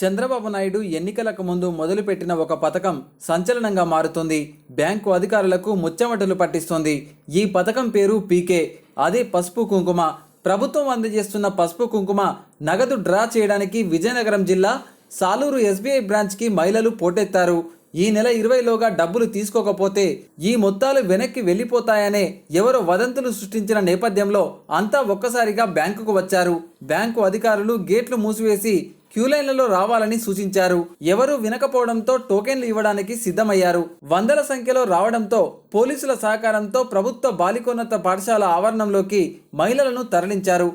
చంద్రబాబు నాయుడు ఎన్నికలకు ముందు మొదలుపెట్టిన ఒక పథకం సంచలనంగా మారుతుంది. బ్యాంకు అధికారులకు ముచ్చమటలు పట్టిస్తుంది. ఈ పథకం పేరు పీకే. అదే పసుపు కుంకుమ. ప్రభుత్వం అందజేస్తున్న పసుపు కుంకుమ నగదు డ్రా చేయడానికి విజయనగరం జిల్లా సాలూరు ఎస్బీఐ బ్రాంచ్కి మహిళలు పోటెత్తారు. ఈ నెల ఇరవైలోగా డబ్బులు తీసుకోకపోతే ఈ మొత్తాలు వెనక్కి వెళ్ళిపోతాయనే ఎవరో వదంతులు సృష్టించిన నేపథ్యంలో అంతా ఒక్కసారిగా బ్యాంకుకు వచ్చారు. బ్యాంకు అధికారులు గేట్లు మూసివేసి క్యూలైన్లలో రావాలని సూచించారు. ఎవరూ వినకపోవడంతో టోకెన్లు ఇవ్వడానికి సిద్ధమయ్యారు. వందల సంఖ్యలో రావడంతో పోలీసుల సహకారంతో ప్రభుత్వ బాలికోన్నత పాఠశాల ఆవరణంలోకి మహిళలను తరలించారు.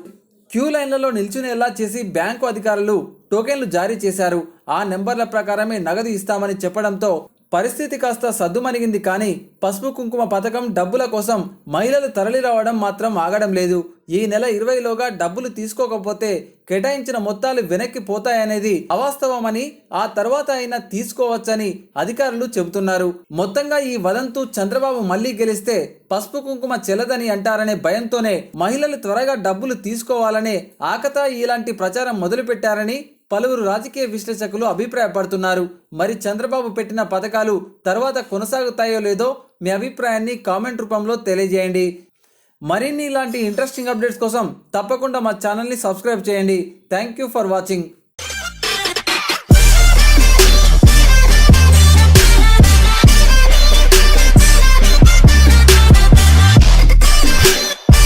క్యూ లైన్లలో నిల్చునేలా చేసి బ్యాంకు అధికారులు టోకెన్లు జారీ చేశారు. ఆ నెంబర్ల ప్రకారమే నగదు ఇస్తామని చెప్పడంతో పరిస్థితి కాస్త సద్దుమణిగింది కానీ పసుపు కుంకుమ పథకం డబ్బుల కోసం మహిళలు తరలిరావడం మాత్రం ఆగడం లేదు. ఈ నెల ఇరవైలోగా డబ్బులు తీసుకోకపోతే కేటాయించిన మొత్తాలు వెనక్కి పోతాయనేది అవాస్తవమని ఆ తర్వాత అయినా తీసుకోవచ్చని అధికారులు చెబుతున్నారు. మొత్తంగా ఈ వదంతు చంద్రబాబు మళ్ళీ గెలిస్తే పసుపు కుంకుమ చెల్లదని అంటారనే భయంతోనే మహిళలు త్వరగా డబ్బులు తీసుకోవాలనే ఆకతా ఇలాంటి ప్రచారం మొదలుపెట్టారని పలువురు రాజకీయ విశ్లేషకులు అభిప్రాయపడుతున్నారు. మరి చంద్రబాబు పెట్టిన పథకాలు తర్వాత కొనసాగుతాయో లేదో మీ అభిప్రాయాన్ని కామెంట్ రూపంలో తెలియజేయండి. మరిన్ని ఇలాంటి ఇంట్రెస్టింగ్ అప్డేట్స్ కోసం తప్పకుండా మా ఛానల్ని సబ్స్క్రైబ్ చేయండి. Thank you for watching.